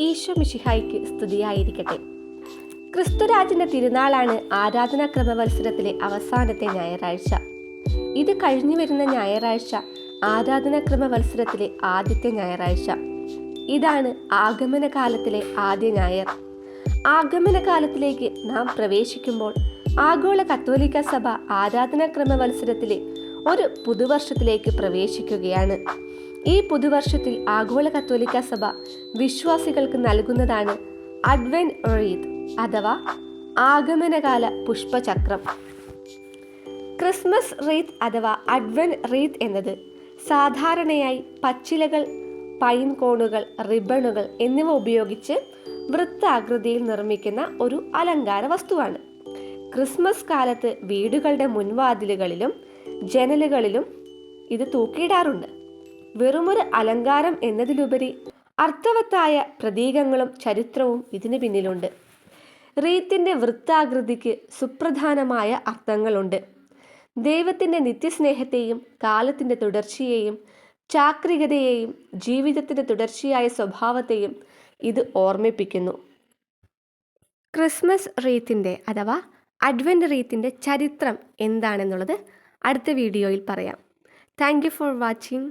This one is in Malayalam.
ഈശോ മിഷിഹായിക്ക് സ്തുതിയായിരിക്കട്ടെ. ക്രിസ്തുരാജിന്റെ തിരുനാളാണ് ആരാധനാ ക്രമവത്സരത്തിലെ അവസാനത്തെ ഞായറാഴ്ച. ഇത് കഴിഞ്ഞു വരുന്ന ഞായറാഴ്ച ആരാധനാ ക്രമവത്സരത്തിലെ ആദ്യത്തെ ഞായറാഴ്ച. ഇതാണ് ആഗമനകാലത്തിലെ ആദ്യ ഞായർ. ആഗമനകാലത്തിലേക്ക് നാം പ്രവേശിക്കുമ്പോൾ ആഗോള കത്തോലിക്ക സഭ ആരാധനാ ക്രമവത്സരത്തിലെ ഒരു പുതുവർഷത്തിലേക്ക് പ്രവേശിക്കുകയാണ്. ഈ പുതുവർഷത്തിൽ ആഗോള കത്തോലിക്ക സഭ വിശ്വാസികൾക്ക് നൽകുന്നതാണ് അഡ്വൻ റീത് അഥവാ ആഗമനകാല പുഷ്പചക്രം. ക്രിസ്മസ് റീത്ത് അഥവാ അഡ്വൻ റീത്ത് എന്നത് സാധാരണയായി പച്ചിലകൾ പൈൻ കോണുകൾ റിബണുകൾ എന്നിവ ഉപയോഗിച്ച് വൃത്താകൃതിയിൽ നിർമ്മിക്കുന്ന ഒരു അലങ്കാര വസ്തുവാണ്. ക്രിസ്മസ് കാലത്ത് വീടുകളുടെ മുൻവാതിലുകളിലും ജനലുകളിലും ഇത് തൂക്കിയിടാറുണ്ട്. വെറുമൊരു അലങ്കാരം എന്നതിലുപരി അർത്ഥവത്തായ പ്രതീകങ്ങളും ചരിത്രവും ഇതിന് പിന്നിലുണ്ട്. റീത്തിന്റെ വൃത്താകൃതിക്ക് സുപ്രധാനമായ അർത്ഥങ്ങളുണ്ട്. ദൈവത്തിന്റെ നിത്യസ്നേഹത്തെയും കാലത്തിന്റെ തുടർച്ചയെയും ചാക്രികതയെയും ജീവിതത്തിന്റെ തുടർച്ചയായ സ്വഭാവത്തെയും ഇത് ഓർമ്മിപ്പിക്കുന്നു. ക്രിസ്മസ് റീത്തിന്റെ അഥവാ അഡ്വന്റ് റീത്തിന്റെ ചരിത്രം എന്താണെന്നുള്ളത് അടുത്ത വീഡിയോയിൽ പറയാം. Thank you for watching.